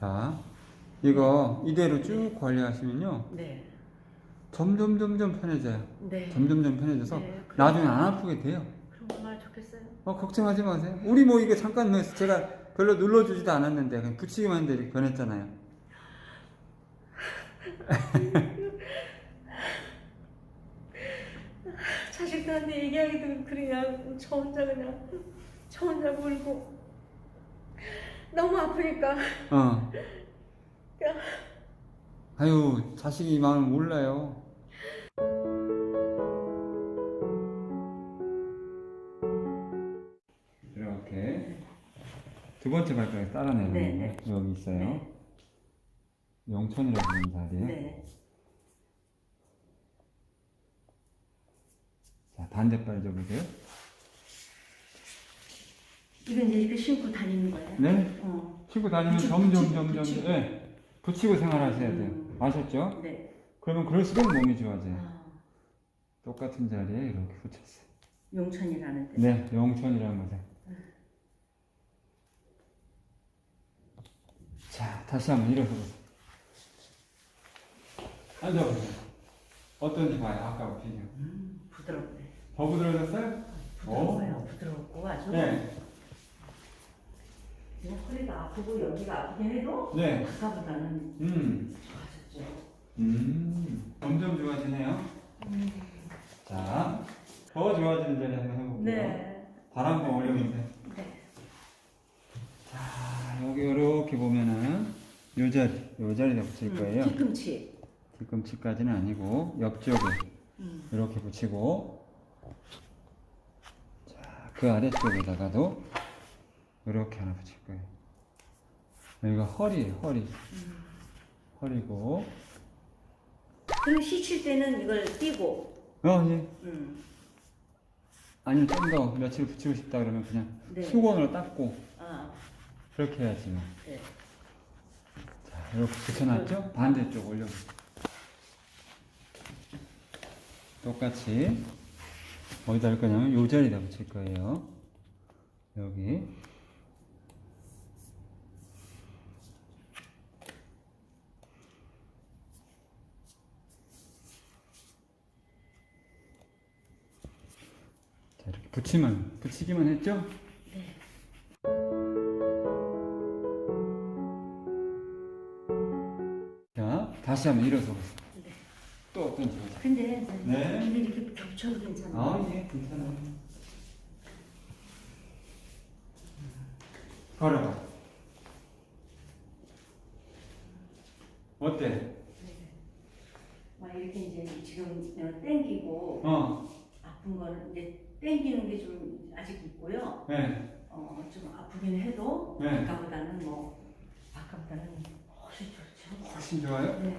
자, 이거 이대로 쭉 관리하시면요. 네. 점점 점점 편해져요. 네. 점점 점 편해져서 네, 그럼- 나중에 안 아프게 돼요. 그럼 얼마나 좋겠어요. 어, 걱정하지 마세요. 우리 뭐 이게 잠깐 뭐 제가 별로 눌러주지도 않았는데 그냥 붙이기만 했는데 이렇게 변했잖아요. 자식들한테 얘기하기도 그냥 저 혼자 그냥 저 혼자 울고 너무 아프니까 어. 아유, 자식이 마음 몰라요. 이렇게 두 번째 발가락 따라내는 네, 거 네. 여기 있어요. 네. 용천이라고 부르는 자리에. 네. 자, 반대발 접으세요. 이건 이제 이렇게 신고 다니는 거예요? 네. 어. 치고 다니면 붙이고, 점점 붙이고, 점점 붙이고. 네. 붙이고 생활하셔야 돼요. 음. 아셨죠? 네. 그러면 그럴수록 몸이 좋아져요. 아, 똑같은 자리에 이렇게 붙였어요. 용천이라는 데. 네, 용천이라는 거죠. 자, 다시 한번 일어서 보세요. 앉아보세요. 어떤지 봐요, 아까 비교. 음, 부드럽네. 더 부드러워졌어요? 부드러워요. 부드럽고 아주. 네. 그냥 허리가 아프고 여기가 아프긴 해도 네. 아까보다는 음. 좋아졌죠. 음. 점점 좋아지네요. 자, 더 좋아지는 자리 한번 해볼게요. 네. 발 한번 올려보세요. 네. 자, 여기 이렇게 보면은 요 자리, 요 자리에 붙일 거예요. 음, 뒤꿈치. 뒤꿈치까지는 아니고 옆쪽에 음. 이렇게 붙이고 자, 그 아래쪽에다가도 이렇게 하나 붙일 거예요. 여기가 허리예요, 허리. 허리고 그럼 시칠 때는 이걸 띄고. 어, 예. 음. 아니면 좀 더 며칠 붙이고 싶다 그러면 그냥 네. 수건으로 닦고 아, 그렇게 해야지 뭐. 네. 자, 이렇게 붙여놨죠? 반대쪽 올려. 똑같이 어디다 할 거냐면 요 자리에다 붙일 거예요. 여기. 자, 이렇게 붙이면, 붙이기만 했죠? 네. 자, 다시 한번 일어서 보세요. 네. 또 어떤지 보세요. 근데, 네. 근데 이렇게 겹쳐도 괜찮아요. 아, 예, 괜찮아요. 걸어봐. 어때? 막 이렇게 이제 지금 땡기고 어, 아픈 거는 이제 땡기는 게 좀 아직 있고요. 네, 어, 좀 아프긴 해도 네. 아까보다는 뭐 아까보다는 훨씬 좋죠. 훨씬 좋아요? 네.